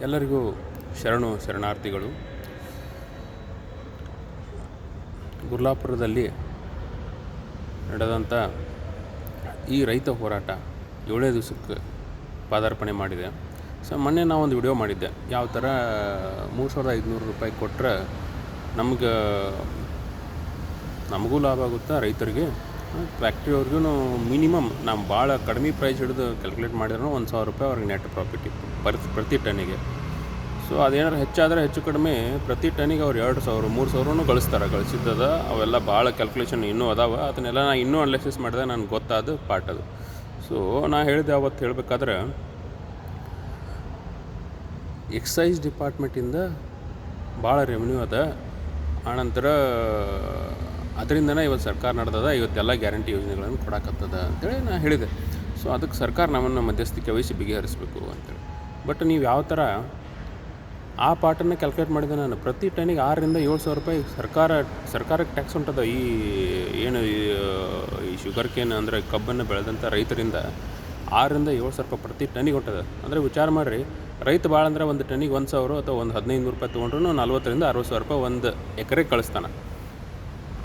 ಎಲ್ಲರಿಗೂ ಶರಣು ಶರಣಾರ್ಥಿಗಳು. ಗುರ್ಲಾಪುರದಲ್ಲಿ ನಡೆದಂಥ ಈ ರೈತ ಹೋರಾಟ ಏಳೇ ದಿವಸಕ್ಕೆ ಪಾದಾರ್ಪಣೆ ಮಾಡಿದೆ. ಸೊ, ಮೊನ್ನೆ ನಾವೊಂದು ವಿಡಿಯೋ ಮಾಡಿದ್ದೆ. ಯಾವ ಥರ ಮೂರು ಸಾವಿರದ ಐದುನೂರು ರೂಪಾಯಿ ಕೊಟ್ಟರೆ ನಮ್ಗೆ, ನಮಗೂ ಲಾಭ ಆಗುತ್ತಾ ರೈತರಿಗೆ? ಫ್ಯಾಕ್ಟ್ರಿಯವ್ರಿಗೂ ಮಿನಿಮಮ್ ನಾವು ಭಾಳ ಕಡಿಮೆ ಪ್ರೈಸ್ ಹಿಡಿದು ಕ್ಯಾಲ್ಕುಲೇಟ್ ಮಾಡಿದ್ರು ಒಂದು ಸಾವಿರ ರೂಪಾಯಿ ಅವ್ರಿಗೆ ನೆಟ್ ಪ್ರಾಫಿಟ್ ಇತ್ತು ಪರ್, ಪ್ರತಿ ಟನ್ನಿಗೆ. ಸೊ ಅದೇನಾದ್ರು ಹೆಚ್ಚಾದರೆ ಹೆಚ್ಚು ಕಡಿಮೆ ಪ್ರತಿ ಟನ್ನಿಗೆ ಅವ್ರು ಎರಡು ಸಾವಿರ, ಮೂರು ಸಾವಿರನೂ ಗಳಿಸ್ತಾರೆ. ಗಳಿಸಿದ್ದದ ಅವೆಲ್ಲ ಭಾಳ ಕ್ಯಾಲ್ಕುಲೇಷನ್ ಇನ್ನೂ ಅದಾವ. ಅದನ್ನೆಲ್ಲ ನಾನು ಇನ್ನೂ ಅನಾಲಿಸಿಸ್ ಮಾಡಿದೆ, ನನಗೆ ಗೊತ್ತಾದ ಪಾರ್ಟ್ ಅದು. ಸೊ ನಾನು ಹೇಳಿದೆ ಅವತ್ತು ಹೇಳಬೇಕಾದ್ರೆ ಎಕ್ಸೈಸ್ ಡಿಪಾರ್ಟ್ಮೆಂಟಿಂದ ಭಾಳ ರೆವೆನ್ಯೂ ಅದ. ಆನಂತರ ಅದರಿಂದನೇ ಇವತ್ತು ಸರ್ಕಾರ ನಡೆದದ, ಇವತ್ತೆಲ್ಲ ಗ್ಯಾರಂಟಿ ಯೋಜನೆಗಳನ್ನು ಕೊಡಕತ್ತದ ಅಂತೇಳಿ ನಾನು ಹೇಳಿದೆ. ಸೊ ಅದಕ್ಕೆ ಸರ್ಕಾರ ನಮ್ಮನ್ನು ಮಧ್ಯಸ್ಥಿಕೆ ವಹಿಸಿ ಬಿಗಿಹರಿಸಬೇಕು ಅಂತೇಳಿ. ಬಟ್ ನೀವು ಯಾವ ಥರ ಆ ಪಾರ್ಟನ್ನು ಕ್ಯಾಲ್ಕುಲೇಟ್ ಮಾಡಿದೆ ನಾನು. ಪ್ರತಿ ಟನ್ನಿಗೆ ಆರರಿಂದ ಏಳು ಸಾವಿರ ರೂಪಾಯಿ ಸರ್ಕಾರ, ಸರ್ಕಾರಕ್ಕೆ ಟ್ಯಾಕ್ಸ್ ಉಂಟದ ಈ, ಏನು, ಈ- ಶುಗರ್ ಕೇನ್ ಅಂದರೆ ಕಬ್ಬನ್ನು ಬೆಳೆದಂಥ ರೈತರಿಂದ ಆರರಿಂದ ಏಳು ಸಾವಿರ ರೂಪಾಯಿ ಪ್ರತಿ ಟನ್ನಿಗೆ ಹೊಂಟದ ಅಂದರೆ ವಿಚಾರ ಮಾಡಿರಿ, ರೈತ ಭಾಳ ಅಂದ್ರೆ ಒಂದು ಟನ್ನಿಗೆ ಒಂದು ಸಾವಿರ ಅಥವಾ ಒಂದು ಹದಿನೈದು ನೂರು ರೂಪಾಯಿ ತೊಗೊಂಡ್ರು ನಲ್ವತ್ತರಿಂದ ಅರವತ್ತು ಸಾವಿರ ರೂಪಾಯಿ ಒಂದು ಎಕರೆಗೆ ಕಳಿಸ್ತಾನೆ.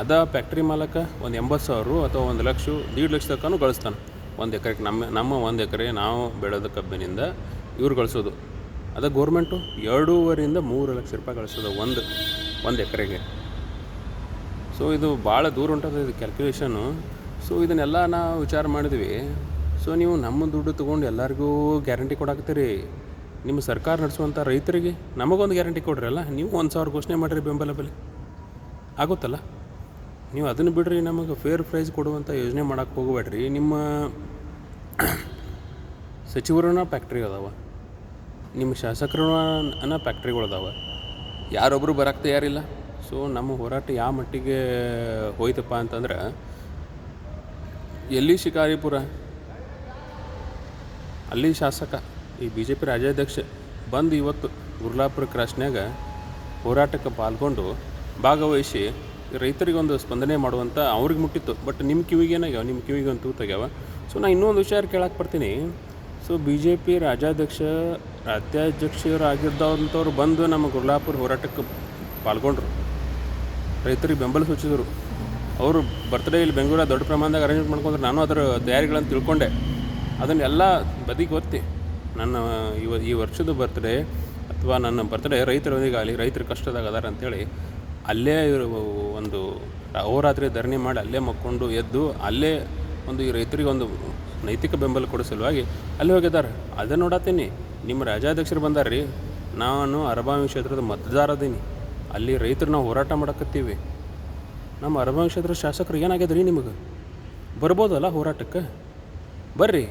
ಅದ ಫ್ಯಾಕ್ಟ್ರಿ ಮಾಲಕ ಒಂದು ಎಂಬತ್ತು ಸಾವಿರ ಅಥವಾ ಒಂದು ಲಕ್ಷ, ದೀಡ್ ಲಕ್ಷ ತನಕನೂ ಗಳಿಸ್ತಾನೆ. ಒಂದು ಎಕರೆಗೆ ನಮ್ಮ ನಮ್ಮ ಒಂದು ಎಕರೆ ನಾವು ಬೆಳೆದ ಕಬ್ಬಿನಿಂದ ಇವ್ರು ಗಳಿಸೋದು. ಅದ ಗೌರ್ಮೆಂಟು ಎರಡೂವರೆಯಿಂದ ಮೂರು ಲಕ್ಷ ರೂಪಾಯಿ ಗಳಿಸೋದು ಒಂದು ಒಂದು ಎಕರೆಗೆ. ಸೊ ಇದು ಭಾಳ ದೂರ ಉಂಟದ ಇದು ಕ್ಯಾಲ್ಕುಲೇಷನ್ನು ಸೊ ಇದನ್ನೆಲ್ಲ ನಾವು ವಿಚಾರ ಮಾಡಿದ್ವಿ. ಸೊ ನೀವು ನಮ್ಮ ದುಡ್ಡು ತೊಗೊಂಡು ಎಲ್ಲರಿಗೂ ಗ್ಯಾರಂಟಿ ಕೊಡಾಕ್ತೀರಿ ನಿಮ್ಮ ಸರ್ಕಾರ ನಡೆಸುವಂಥ ರೈತರಿಗೆ ನಮಗೊಂದು ಗ್ಯಾರಂಟಿ ಕೊಡ್ರಿ ಅಲ್ಲ? ನೀವು ಒಂದು ಸಾವಿರ ಘೋಷಣೆ ಮಾಡಿರಿ ಬೆಂಬಲ ಬೆಲೆ. ಆಗುತ್ತಲ್ಲ? ನೀವು ಅದನ್ನು ಬಿಡ್ರಿ, ನಮಗೆ ಫೇರ್ ಪ್ರೈಸ್ ಕೊಡುವಂಥ ಯೋಜನೆ ಮಾಡೋಕ್ಕೆ ಹೋಗಬೇಡ್ರಿ. ನಿಮ್ಮ ಸಚಿವರನ್ನ ಫ್ಯಾಕ್ಟ್ರಿ ಅದಾವ, ನಿಮ್ಮ ಶಾಸಕರನ್ನ ಫ್ಯಾಕ್ಟ್ರಿಗಳು ಅದಾವ ಯಾರೊಬ್ಬರು ಬರಕ್ಕೆ ತಯಾರಿಲ್ಲ. ಸೊ ನಮ್ಮ ಹೋರಾಟ ಯಾವ ಮಟ್ಟಿಗೆ ಹೋಯ್ತಪ್ಪ ಅಂತಂದ್ರೆ, ಎಲ್ಲಿ ಶಿಕಾರಿಪುರ, ಅಲ್ಲಿ ಶಾಸಕ, ಈ ಬಿ ಜೆ ಪಿ ರಾಜ್ಯಾಧ್ಯಕ್ಷ ಬಂದು ಇವತ್ತು ಗುರ್ಲಾಪುರ ಕ್ರಾಸ್ನ್ಯಾಗ ಹೋರಾಟಕ್ಕೆ ಪಾಲ್ಗೊಂಡು ಭಾಗವಹಿಸಿ ರೈತರಿಗೆ ಒಂದು ಸ್ಪಂದನೆ ಮಾಡುವಂಥ ಅವ್ರಿಗೆ ಮುಟ್ಟಿತ್ತು. ಬಟ್ ನಿಮ್ಮ ಕಿವಿಗೆ ಏನಾಗ್ಯಾವ? ನಿಮ್ಮ ಕಿವಿಗೆ ಒಂದು ತೂತಾಗ್ಯಾವ ಸೊ ನಾನು ಇನ್ನೊಂದು ವಿಷಯ ಕೇಳಕ್ಕೆ ಬರ್ತೀನಿ. ಸೊ ಬಿ ಜೆ ಪಿ ರಾಜ್ಯಾಧ್ಯಕ್ಷ ರಾಜ್ಯಾಧ್ಯಕ್ಷರಾಗಿದ್ದವಂಥವ್ರು ಬಂದು ನಮ್ಮ ಗುರ್ಲಾಪುರ ಹೋರಾಟಕ್ಕೆ ಪಾಲ್ಗೊಂಡ್ರು. ರೈತರಿಗೆ ಬೆಂಬಲ ಸೂಚಿಸಿದರು. ಅವರು ಬರ್ತ್ಡೇ ಇಲ್ಲಿ ಬೆಂಗಳೂರ ದೊಡ್ಡ ಪ್ರಮಾಣದಾಗ ಅರೇಂಜ್ ಮಾಡ್ಕೊಂಡ್ರೆ. ನಾನು ಅದರ ತಯಾರಿಗಳನ್ನು ತಿಳ್ಕೊಂಡೆ. ಅದನ್ನೆಲ್ಲ ಬದಿಗೆ ಒತ್ತಿ. ನನ್ನ ಇವ ಈ ವರ್ಷದ ಬರ್ತ್ಡೇ ಅಥವಾ ನನ್ನ ಬರ್ತ್ಡೇ ರೈತರೊಂದಿಗೆ ಆಗಲಿ, ರೈತರ ಕಷ್ಟದಾಗ ಅದಾರ ಅಂಥೇಳಿ ಅಲ್ಲೇ ಒಂದು ಅಹೋರಾತ್ರಿ ಧರಣಿ ಮಾಡಿ ಅಲ್ಲೇ ಮಕ್ಕೊಂಡು ಎದ್ದು ಅಲ್ಲೇ ಒಂದು ಈ ರೈತರಿಗೆ ಒಂದು ನೈತಿಕ ಬೆಂಬಲ ಕೊಡೋ ಸಲುವಾಗಿ ಅಲ್ಲಿ ಹೋಗಿದ್ದಾರೆ. ಅದೇ ನೋಡತ್ತೀನಿ ನಿಮ್ಮ ರಾಜ್ಯಾಧ್ಯಕ್ಷರು ಬಂದಾರ್ರಿ. ನಾನು ಅರಬಾವಿ ಕ್ಷೇತ್ರದ ಮತದಾರ ಅದೀನಿ ಅಲ್ಲಿ ರೈತರು ನಾವು ಹೋರಾಟ ಮಾಡಕತ್ತೀವಿ. ನಮ್ಮ ಅರಬಾವಿ ಕ್ಷೇತ್ರದ ಶಾಸಕರು ಏನಾಗ್ಯದ ನಿಮಗೆ? ಬರ್ಬೋದಲ್ಲ ಹೋರಾಟಕ್ಕೆ? ಬರ್ರಿ.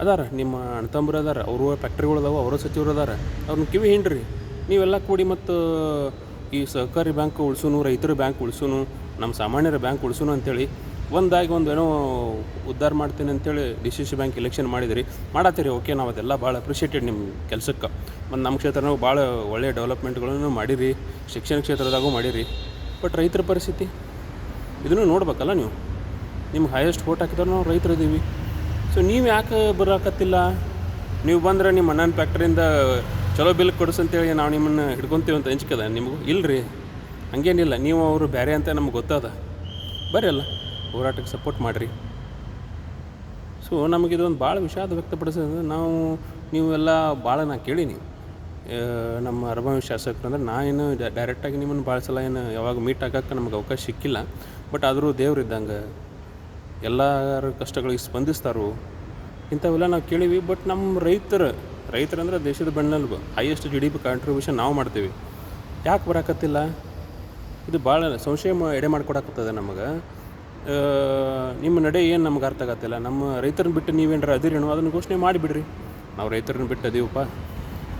ಅದಾರ, ನಿಮ್ಮ ಅಣ್ತಂಬ್ರು ಅದಾರ, ಅವರು ಫ್ಯಾಕ್ಟ್ರಿಗಳು ಅದಾವ, ಅವರ ಸಚಿವರು ಅದಾರ. ಅವ್ರನ್ನ ಕಿವಿ ಹಿಂಡ್ರಿ. ನೀವೆಲ್ಲ ಕೂಡಿ ಮತ್ತು ಈ ಸಹಕಾರಿ ಬ್ಯಾಂಕ್ ಉಳಿಸೋನು, ರೈತರ ಬ್ಯಾಂಕ್ ಉಳಿಸೋನು, ನಮ್ಮ ಸಾಮಾನ್ಯರ ಬ್ಯಾಂಕ್ ಉಳಿಸೋನು ಅಂತೇಳಿ ಒಂದಾಗಿ ಒಂದು ಏನೋ ಉದ್ಧಾರ ಮಾಡ್ತೀನಿ ಅಂತೇಳಿ D C C bank election ಮಾಡಿದಿರಿ. ಮಾಡತ್ತೀರಿ, ಓಕೆ, ನಾವು ಅದೆಲ್ಲ ಭಾಳ ಅಪ್ರಿಷಿಯೇಟೆಡ್ ನಿಮ್ಮ ಕೆಲಸಕ್ಕೆ. ಮತ್ತು ನಮ್ಮ ಕ್ಷೇತ್ರನಾಗ ಭಾಳ ಒಳ್ಳೆಯ ಡೆವಲಪ್ಮೆಂಟ್ಗಳನ್ನು ಮಾಡಿರಿ, ಶಿಕ್ಷಣ ಕ್ಷೇತ್ರದಾಗೂ ಮಾಡಿರಿ. ಬಟ್ ರೈತರ ಪರಿಸ್ಥಿತಿ? ಇದನ್ನು ನೋಡ್ಬೇಕಲ್ಲ ನೀವು? ನಿಮ್ಗೆ ಹೈಯೆಸ್ಟ್ ವೋಟ್ ಹಾಕಿದ್ರೆ ನಾವು ರೈತರು ಇದ್ದೀವಿ ಸೊ ನೀವು ಯಾಕೆ ಬರೋಕತ್ತಿಲ್ಲ? ನೀವು ಬಂದರೆ ನಿಮ್ಮ ಅಣ್ಣನ ಫ್ಯಾಕ್ಟ್ರಿಯಿಂದ ಚಲೋ ಬಿಲ್ ಕೊಡಿಸಂತೇಳಿ ನಾವು ನಿಮ್ಮನ್ನು ಹಿಡ್ಕೊತೀವಿ ಅಂತ ಹಂಚಿಕದ? ನಿಮಗೂ? ಇಲ್ಲರಿ ಹಂಗೇನಿಲ್ಲ. ನೀವು ಅವರು ಬೇರೆ ಅಂತ ನಮ್ಗೆ ಗೊತ್ತದ. ಬರ್ರಿ ಅಲ್ಲ ಹೋರಾಟಕ್ಕೆ ಸಪೋರ್ಟ್ ಮಾಡಿರಿ. ಸೊ ನಮಗಿದೊಂದು ಭಾಳ ವಿಷಾದ ವ್ಯಕ್ತಪಡಿಸೋದು. ನಾವು ನೀವೆಲ್ಲ ಭಾಳ ನಾ ಕೇಳೀನಿ. ನಮ್ಮ ಅರಬಾವಿ ಶಾಸಕರು ಅಂದ್ರೆ ನಾ ಏನು ಡೈರೆಕ್ಟಾಗಿ ನಿಮ್ಮನ್ನು ಭಾಳ ಸಲ ಏನು ಯಾವಾಗ ಮೀಟ್ ಆಗೋಕ್ಕೆ ನಮ್ಗೆ ಅವಕಾಶ ಸಿಕ್ಕಿಲ್ಲ. ಬಟ್ ಆದರೂ ದೇವ್ರಿದ್ದಂಗೆ ಎಲ್ಲರ ಕಷ್ಟಗಳಿಗೆ ಸ್ಪಂದಿಸ್ತಾರೋ ಇಂಥವೆಲ್ಲ ನಾವು ಕೇಳೀವಿ ಬಟ್ ನಮ್ಮ ರೈತರು ರೈತರಂದ್ರೆ ದೇಶದ ಬೆನ್ನೆಲುಬು highest G D P contribution ನಾವು ಮಾಡ್ತೀವಿ. ಯಾಕೆ ಬರಾಕತ್ತಿಲ್ಲ? ಇದು ಭಾಳ ಸಂಶಯ ಎಡೆ ಮಾಡಿಕೊಡಕತ್ತದೆ ನಮಗೆ. ನಿಮ್ಮ ನಡೆ ಏನು ನಮ್ಗೆ ಅರ್ಥ ಆಗತ್ತಿಲ್ಲ. ನಮ್ಮ ರೈತರನ್ನ ಬಿಟ್ಟು ನೀವೇನಾರ ಅದಿರೇನು ಅದನ್ನು ಘೋಷಣೆ ಮಾಡಿಬಿಡ್ರಿ. ನಾವು ರೈತರನ್ನ ಬಿಟ್ಟು ಅದೀವಪ್ಪ.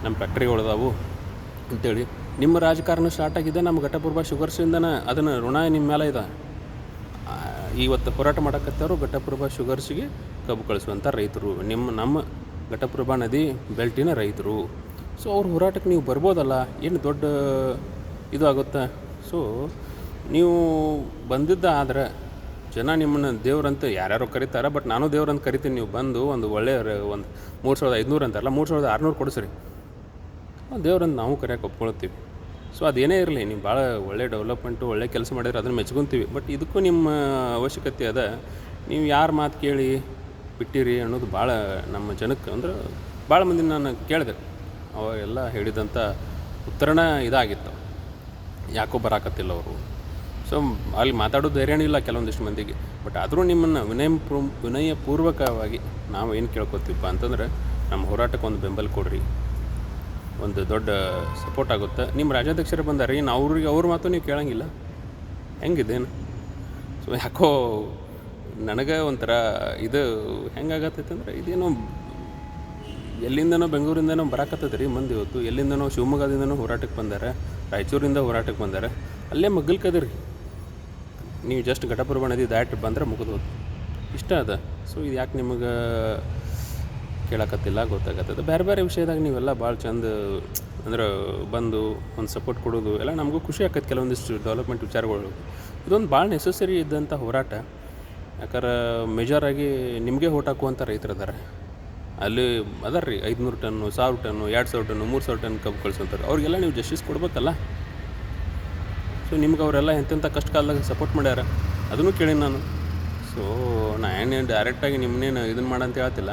ನಮ್ಮ ಫ್ಯಾಕ್ಟ್ರಿಗಳು ಅದಾವು ಅಂತೇಳಿ. ನಿಮ್ಮ ರಾಜಕಾರಣ ಸ್ಟಾರ್ಟ್ ಆಗಿದೆ, ನಮ್ಮ ಘಟಪೂರ್ವ ಶುಗರ್ಸಿಂದನ ಅದನ್ನು ಋಣ ನಿಮ್ಮ ಮೇಲೆ ಇದೆ. ಇವತ್ತು ಹೋರಾಟ ಮಾಡಕತ್ತವರು ಘಟಪ್ರಭಾ ಶುಗರ್ಸ್ಗೆ ಕಬ್ಬು ಕಳಿಸುವಂಥ ರೈತರು. ನಿಮ್ಮ, ನಮ್ಮ ಘಟಪ್ರಭಾ ನದಿ ಬೆಲ್ಟಿನ ರೈತರು. ಸೊ ಅವ್ರ ಹೋರಾಟಕ್ಕೆ ನೀವು ಬರ್ಬೋದಲ್ಲ? ಏನು ದೊಡ್ಡ ಇದು ಆಗುತ್ತೆ? ಸೊ ನೀವು ಬಂದಿದ್ದ ಆದರೆ ಜನ ನಿಮ್ಮನ್ನು ದೇವ್ರಂತ ಯಾರ್ಯಾರೋ ಕರೀತಾರೆ ಬಟ್ ನಾನು ದೇವ್ರಂತ ಕರಿತೀನಿ, ನೀವು ಬಂದು ಒಂದು ಒಳ್ಳೆಯ ಒಂದು ಮೂರು ಸಾವಿರದ ಐದುನೂರು ಅಂತಾರಲ್ಲ, ಮೂರು ಸಾವಿರದ ಆರುನೂರು ಕೊಡಿಸ್ರಿ ದೇವ್ರಂತ ನಾವು ಕರೆಯೋಕೆ ಒಪ್ಕೊಳ್ತೀವಿ. ಸೊ ಅದೇನೇ ಇರಲಿ, ನೀವು ಭಾಳ ಒಳ್ಳೆ ಡೆವಲಪ್ಮೆಂಟು ಒಳ್ಳೆ ಕೆಲಸ ಮಾಡಿದ್ರೆ ಅದನ್ನು ಮೆಚ್ಕೊತೀವಿ. ಬಟ್ ಇದಕ್ಕೂ ನಿಮ್ಮ ಅವಶ್ಯಕತೆ ಅದ, ನೀವು ಯಾರ ಮಾತು ಕೇಳಿ ಬಿಟ್ಟಿರಿ ಅನ್ನೋದು ಭಾಳ ನಮ್ಮ ಜನಕ್ಕೆ ಅಂದ್ರೆ ಭಾಳ ಮಂದಿ ನಾನು ಕೇಳಿದೆ. ಅವರೆಲ್ಲ ಹೇಳಿದಂಥ ಉತ್ತರಣ ಇದಾಗಿತ್ತು. ಯಾಕೋ ಬರಾಕತ್ತಿಲ್ಲ ಅವರು. ಸೊ ಅಲ್ಲಿ ಮಾತಾಡೋ ಧೈರ್ಯನೂ ಇಲ್ಲ ಕೆಲವೊಂದಿಷ್ಟು ಮಂದಿಗೆ. ಬಟ್ ಆದರೂ ನಿಮ್ಮನ್ನು ವಿನಯ ವಿನಯಪೂರ್ವಕವಾಗಿ ನಾವು ಏನು ಕೇಳ್ಕೊತೀವಪ್ಪ ಅಂತಂದ್ರೆ, ನಮ್ಮ ಹೋರಾಟಕ್ಕೆ ಒಂದು ಬೆಂಬಲ ಕೊಡ್ರಿ. ಒಂದು ದೊಡ್ಡ ಸಪೋರ್ಟ್ ಆಗುತ್ತೆ. ನಿಮ್ಮ ರಾಜ್ಯಾಧ್ಯಕ್ಷರು ಬಂದಾರೆ ಏನು ಅವ್ರಿಗೆ ಅವ್ರ ಮಾತು ನೀವು ಕೇಳಂಗಿಲ್ಲ. ಹೆಂಗಿದೇನು? ಸೊ ಯಾಕೋ ನನಗೆ ಒಂಥರ ಇದು ಹೆಂಗಾಗತ್ತೈತೆ ಅಂದ್ರೆ, ಇದೇನೋ ಎಲ್ಲಿಂದನೋ ಬೆಂಗಳೂರಿಂದನೋ ಬರಾಕತ್ತದ ರೀ ಮಂದಿ ಇವತ್ತು ಎಲ್ಲಿಂದನೋ ಶಿವಮೊಗ್ಗದಿಂದನೋ ಹೋರಾಟಕ್ಕೆ ಬಂದಾರೆ, ರಾಯಚೂರಿಂದ ಹೋರಾಟಕ್ಕೆ ಬಂದಾರೆ. ಅಲ್ಲೇ ಮಗ್ಗಲ್ಕದ್ರಿ ನೀವು ಜಸ್ಟ್ ಘಟಪುರ ನದಿ ದಾಟಿ ಬಂದ್ರೆ ಮುಗಿದು ಹೋತು ಇಷ್ಟ ಅದ. ಸೊ ಇದು ಯಾಕೆ ನಿಮಗೆ ಕೇಳಕತ್ತಿಲ್ಲ ಗೊತ್ತಾಗತ್ತದ ಬೇರೆ ಬೇರೆ ವಿಷಯದಾಗ ನೀವೆಲ್ಲ ಭಾಳ ಚಂದ, ಅಂದ್ರೆ ಬಂದು ಒಂದು ಸಪೋರ್ಟ್ ಕೊಡೋದು ಎಲ್ಲ ನಮಗೂ ಖುಷಿ ಆಕತ್ತೆ ಕೆಲವೊಂದಿಷ್ಟು ಡೆವಲಪ್ಮೆಂಟ್ ವಿಚಾರಗಳು. ಇದೊಂದು ಭಾಳ ನೆಸೆಸರಿ ಇದ್ದಂಥ ಹೋರಾಟ. ಯಾಕಂದ್ರೆ ಮೇಜರಾಗಿ ನಿಮಗೆ ಓಟ್ ಹಾಕುವಂಥ ರೈತರು ಅದಾರೆ. ಅಲ್ಲಿ ಅದಾರ ರೀ ಐದುನೂರು ಟನ್ನು ಸಾವಿರ ಟನ್ನು ಎರಡು ಸಾವಿರ ಟನ್ನು ಮೂರು ಸಾವಿರ ಟನ್ ಕಬ್ಬು ಕಳ್ಸೋಂತಾರೆ ಅವ್ರಿಗೆಲ್ಲ ನೀವು ಜಸ್ಟಿಸ್ ಕೊಡ್ಬೇಕಲ್ಲ? ಸೊ ನಿಮ್ಗೆ ಅವರೆಲ್ಲ ಎಂತೆಂಥ ಕಷ್ಟ ಕಾಲದಾಗ ಸಪೋರ್ಟ್ ಮಾಡ್ಯಾರ? ಅದನ್ನು ಕೇಳಿ ನಾನು. ಸೊ ನಾ ಏನೇನು ಡೈರೆಕ್ಟಾಗಿ ನಿಮ್ಮನ್ನೇನು ಇದನ್ನು ಮಾಡಂತ ಹೇಳ್ತಿಲ್ಲ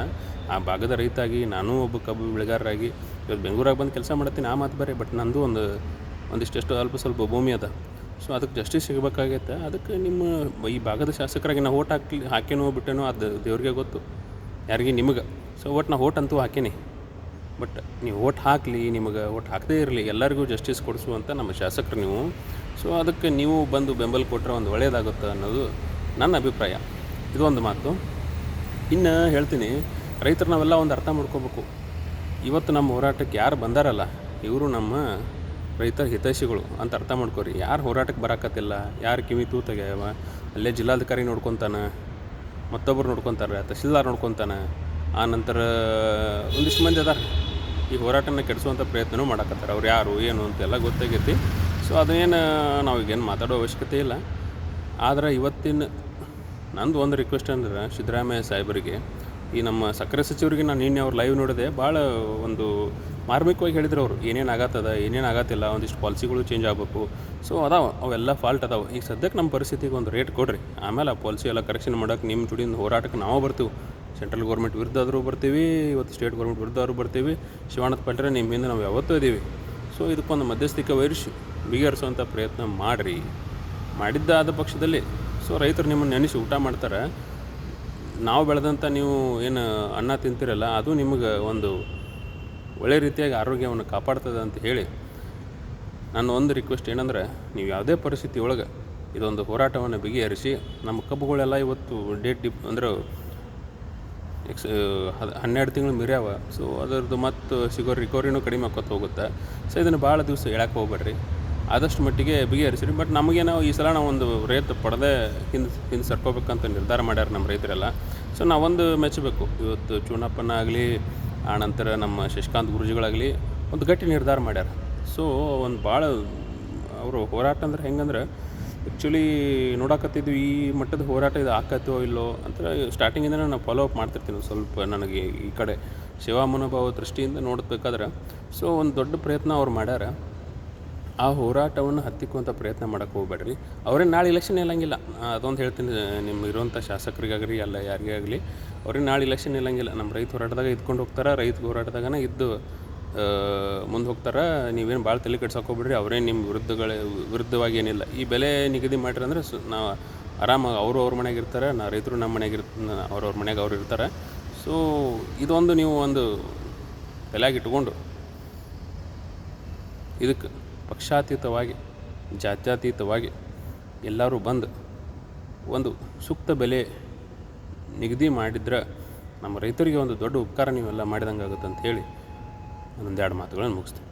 ಆ ಭಾಗದ ರೈತಾಗಿ ನಾನೂ ಒಬ್ಬ ಕಬ್ಬು ಬೆಳೆಗಾರರಾಗಿ ಇವತ್ತು ಬೆಂಗಳೂರಾಗ ಬಂದು ಕೆಲಸ ಮಾಡತ್ತೀನಿ ಆ ಮಾತು ಬರೀ, ಬಟ್ ನಂದು ಒಂದು, ಒಂದಿಷ್ಟೆಷ್ಟು ಅಲ್ಪ ಸ್ವಲ್ಪ ಭೂಮಿ ಅದ. ಸೊ ಅದಕ್ಕೆ ಜಸ್ಟಿಸ್ ಸಿಗಬೇಕಾಗೈತೆ. ಅದಕ್ಕೆ ನಿಮ್ಮ ಈ ಭಾಗದ ಶಾಸಕರಾಗಿ ನಾವು ಓಟ್ ಹಾಕಿ ಹಾಕೇನೋ ಬಿಟ್ಟೇನೋ ಅದು ದೇವ್ರಿಗೆ ಗೊತ್ತು. ಯಾರಿಗೆ ನಿಮಗೆ. ಸೊ ಒಟ್ಟು ನಾ ಓಟ್ ಅಂತೂ ಹಾಕೇನಿ. ಬಟ್ ನೀವು ಓಟ್ ಹಾಕಲಿ, ನಿಮಗೆ ಓಟ್ ಹಾಕದೇ ಇರಲಿ, ಎಲ್ಲರಿಗೂ ಜಸ್ಟಿಸ್ ಕೊಡಿಸುವಂಥ ನಮ್ಮ ಶಾಸಕರು ನೀವು. ಸೊ ಅದಕ್ಕೆ ನೀವು ಬಂದು ಬೆಂಬಲ ಕೊಟ್ಟರೆ ಒಂದು ಒಳ್ಳೆಯದಾಗುತ್ತೆ ಅನ್ನೋದು ನನ್ನ ಅಭಿಪ್ರಾಯ. ಇದು ಒಂದು ಮಾತು. ಇನ್ನು ಹೇಳ್ತೀನಿ ರೈತರು ನಾವೆಲ್ಲ ಒಂದು ಅರ್ಥ ಮಾಡ್ಕೋಬೇಕು. ಇವತ್ತು ನಮ್ಮ ಹೋರಾಟಕ್ಕೆ ಯಾರು ಬಂದಾರಲ್ಲ, ಇವರು ನಮ್ಮ ರೈತರ ಹಿತೈಷಿಗಳು ಅಂತ ಅರ್ಥ ಮಾಡ್ಕೋರಿ. ಯಾರು ಹೋರಾಟಕ್ಕೆ ಬರಾಕತ್ತಿಲ್ಲ, ಯಾರು ಕಿವಿ ತೂ ತೆಗ್ಯಾವ ಅಲ್ಲೇ ಜಿಲ್ಲಾಧಿಕಾರಿ ನೋಡ್ಕೊತಾನೆ ಮತ್ತೊಬ್ಬರು ನೋಡ್ಕೊತಾರೆ, ತಹಶೀಲ್ದಾರ್ ನೋಡ್ಕೊತಾನೆ, ಆ ನಂತರ ಒಂದಿಷ್ಟು ಮಂದಿ ಅದಾರ. ಈ ಹೋರಾಟನ ಕೆಡಿಸುವಂಥ ಪ್ರಯತ್ನವೂ ಮಾಡಕತ್ತಾರೆ. ಅವ್ರು ಯಾರು, ಏನು ಅಂತೆಲ್ಲ ಗೊತ್ತಾಗೈತಿ. ಸೊ ಅದೇನು ನಾವೀಗೇನು ಮಾತಾಡೋ ಅವಶ್ಯಕತೆ ಇಲ್ಲ. ಆದರೆ ಇವತ್ತಿನ ನಂದು ಒಂದು ರಿಕ್ವೆಸ್ಟ್ ಅಂದ್ರೆ ಸಿದ್ದರಾಮಯ್ಯ ಸಾಹೇಬರಿಗೆ ಈ ನಮ್ಮ ಸಕ್ಕರೆ ಸಚಿವರಿಗೆ ನಾನು ನಿನ್ನೆ ಅವ್ರು ಲೈವ್ ನೋಡಿದೆ, ಭಾಳ ಒಂದು ಮಾರ್ಮಿಕವಾಗಿ ಹೇಳಿದ್ರು ಅವರು ಏನೇನು ಆಗತ್ತದ ಏನೇನು ಆಗತ್ತಿಲ್ಲ ಒಂದಿಷ್ಟು ಪಾಲಿಸಿಗಳು ಚೇಂಜ್ ಆಗಬೇಕು. ಸೊ ಅದಾವ, ಅವೆಲ್ಲ ಫಾಲ್ಟ್ ಅದಾವೆ. ಈಗ ಸದ್ಯಕ್ಕೆ ನಮ್ಮ ಪರಿಸ್ಥಿತಿಗೆ ಒಂದು ರೇಟ್ ಕೊಡ್ರಿ. ಆಮೇಲೆ ಆ ಪಾಲಿಸಿ ಎಲ್ಲ ಕರೆಕ್ಷನ್ ಮಾಡೋಕೆ ನಿಮ್ಮ ಜುಡಿಯಿಂದ ಹೋರಾಟಕ್ಕೆ ನಾವು ಬರ್ತೀವಿ. ಸೆಂಟ್ರಲ್ ಗೌರ್ಮೆಂಟ್ ವಿರುದ್ಧ ಆದರೂ ಬರ್ತೀವಿ, ಇವತ್ತು ಸ್ಟೇಟ್ ಗೌರ್ಮೆಂಟ್ ವಿರುದ್ಧ ಆದರೂ ಬರ್ತೀವಿ. ಶಿವಾನಂದ ಪಾಟ್ರೆ ನಿಮ್ಮ ಹಿಂದೆ ನಾವು ಯಾವತ್ತೂ ಇದ್ದೀವಿ ಸೊ ಇದಕ್ಕೊಂದು ಮಧ್ಯಸ್ಥಿಕೆ ವಹಿಸಿ ಬಿಗರಿಸುವಂಥ ಪ್ರಯತ್ನ ಮಾಡಿರಿ. ಮಾಡಿದ್ದಾದ ಪಕ್ಷದಲ್ಲಿ. ಸೊ ರೈತರು ನಿಮ್ಮನ್ನು ನೆನೆಸಿ ಊಟ ಮಾಡ್ತಾರೆ. ನಾವು ಬೆಳೆದಂಥ ನೀವು ಏನು ಅನ್ನ ತಿಂತಿರಲ್ಲ, ಅದು ನಿಮಗೆ ಒಂದು ಒಳ್ಳೆ ರೀತಿಯಾಗಿ ಆರೋಗ್ಯವನ್ನು ಕಾಪಾಡ್ತದೆ ಅಂತ ಹೇಳಿ ನನ್ನ ಒಂದು ರಿಕ್ವೆಸ್ಟ್ ಏನಂದ್ರೆ, ನೀವು ಯಾವುದೇ ಪರಿಸ್ಥಿತಿ ಒಳಗೆ ಇದೊಂದು ಹೋರಾಟವನ್ನು ಬಗೆಹರಿಸಿ ನಮ್ಮ ಕಬ್ಬುಗಳೆಲ್ಲ ಇವತ್ತು ಡೇಟ್ ಡಿಪ್ ಅಂದ್ರೆ ಎಕ್ಸ್ ಹನ್ನೆರಡು ತಿಂಗಳು ಮಿರ್ಯಾವ. ಸೊ ಅದರದ್ದು ಮತ್ತು ಸಿಗೋ ರಿಕವರಿನೂ ಕಡಿಮೆ ಆಕೋತ ಹೋಗುತ್ತೆ ಸೊ ಇದನ್ನು ಭಾಳ ದಿವಸ ಹೇಳಕ್ಕೆ ಹೋಗ್ಬೇಡ್ರಿ. ಆದಷ್ಟು ಮಟ್ಟಿಗೆ ಬಿಗಿಹರಿಸಿರಿ ಬಟ್ ನಮಗೆ ನಾವು ಈ ಸಲ ನಾವು ಒಂದು ಪಡೆದೇ ಹಿಂದೆ ಹಿಂದೆ ಸರ್ಕೋಬೇಕಂತ ನಿರ್ಧಾರ ಮಾಡ್ಯಾರ ನಮ್ಮ ರೈತರೆಲ್ಲ. ಸೊ ನಾವೊಂದು ಮೆಚ್ಚಬೇಕು ಇವತ್ತು ಚೂನಪ್ಪನ ಆಗಲಿ ಆನಂತರ ನಮ್ಮ ಶಶಿಕಾಂತ್ ಗುರುಜಿಗಳಾಗಲಿ ಒಂದು ಗಟ್ಟಿ ನಿರ್ಧಾರ ಮಾಡ್ಯಾರ. ಸೊ ಒಂದು ಭಾಳ ಅವರು ಹೋರಾಟ ಅಂದ್ರೆ ಹೆಂಗಂದ್ರೆ ಆ್ಯಕ್ಚುಲಿ ನೋಡಾಕತ್ತಿದ್ವಿ ಈ ಮಟ್ಟದ ಹೋರಾಟ ಇದು ಆಕತ್ತೋ ಇಲ್ಲೋ ಅಂತ ಸ್ಟಾರ್ಟಿಂಗಿಂದ ನಾನು ಫಾಲೋ ಅಪ್ ಮಾಡ್ತಿರ್ತೀನಿ ಸ್ವಲ್ಪ ನನಗೆ ಈ ಕಡೆ ಸೇವಾ ಮನೋಭಾವ ದೃಷ್ಟಿಯಿಂದ ನೋಡಬೇಕಾದ್ರೆ. ಸೊ ಒಂದು ದೊಡ್ಡ ಪ್ರಯತ್ನ ಅವ್ರು ಮಾಡ್ಯಾರ. ಆ ಹೋರಾಟವನ್ನು ಹತ್ತಿಕ್ಕುವಂಥ ಪ್ರಯತ್ನ ಮಾಡೋಕ್ಕೆ ಹೋಗ್ಬೇಡ್ರಿ. ಅವ್ರೇನು ನಾಳೆ ಇಲೆಕ್ಷನ್ ಇಲ್ಲಂಗಿಲ್ಲ ಅದೊಂದು ಹೇಳ್ತೀನಿ ನಿಮ್ಮ ಇರುವಂಥ ಶಾಸಕರಿಗಾಗಲಿ ಅಲ್ಲ ಯಾರಿಗೇ ಆಗಲಿ ಅವ್ರಿಗೆ ನಾಳೆ ಇಲೆಕ್ಷನ್ ಇಲ್ಲಂಗಿಲ್ಲ ನಮ್ಮ ರೈತ ಹೋರಾಟದಾಗ ಇದ್ಕೊಂಡು ಹೋಗ್ತಾರೆ, ರೈತ ಹೋರಾಟದಾಗನ ಇದ್ದು ಮುಂದೆ ಹೋಗ್ತಾರೆ. ನೀವೇನು ಭಾಳ ತಲೆ ಹೋಗ್ಬೇಡ್ರಿ. ಅವರೇನು ನಿಮ್ಮ ವಿರುದ್ಧಗಳ, ವಿರುದ್ಧವಾಗಿ ಏನಿಲ್ಲ. ಈ ಬೆಲೆ ನಿಗದಿ ಮಾಡ್ರಿ ಅಂದ್ರೆ ಸು, ನಾವು ಆರಾಮಾಗಿ ಅವರು ಅವ್ರ ಮನೆಗೆ ಇರ್ತಾರೆ, ನಾ ರೈತರು ನಮ್ಮ ಮನೆಗೆ ಇರ್ ಅವ್ರವ್ರ ಮನೆಗೆ ಅವ್ರು ಇರ್ತಾರೆ. ಸೊ, ಇದೊಂದು ನೀವು ಒಂದು ತಲೆಯಾಗಿ ಇಟ್ಕೊಂಡು ಇದಕ್ಕೆ ಪಕ್ಷಾತೀತವಾಗಿ, ಜಾತ್ಯತೀತವಾಗಿ ಎಲ್ಲರೂ ಬಂದು ಒಂದು ಸೂಕ್ತ ಬೆಲೆ ನಿಗದಿ ಮಾಡಿದ್ರೆ ನಮ್ಮ ರೈತರಿಗೆ ಒಂದು ದೊಡ್ಡ ಉಪಕಾರ ನೀವೆಲ್ಲ ಮಾಡಿದಂಗೆ ಆಗುತ್ತೆ ಅಂತ ಹೇಳಿ ಒಂದೆರಡು ಮಾತುಗಳನ್ನು ಮುಗಿಸ್ತೀನಿ.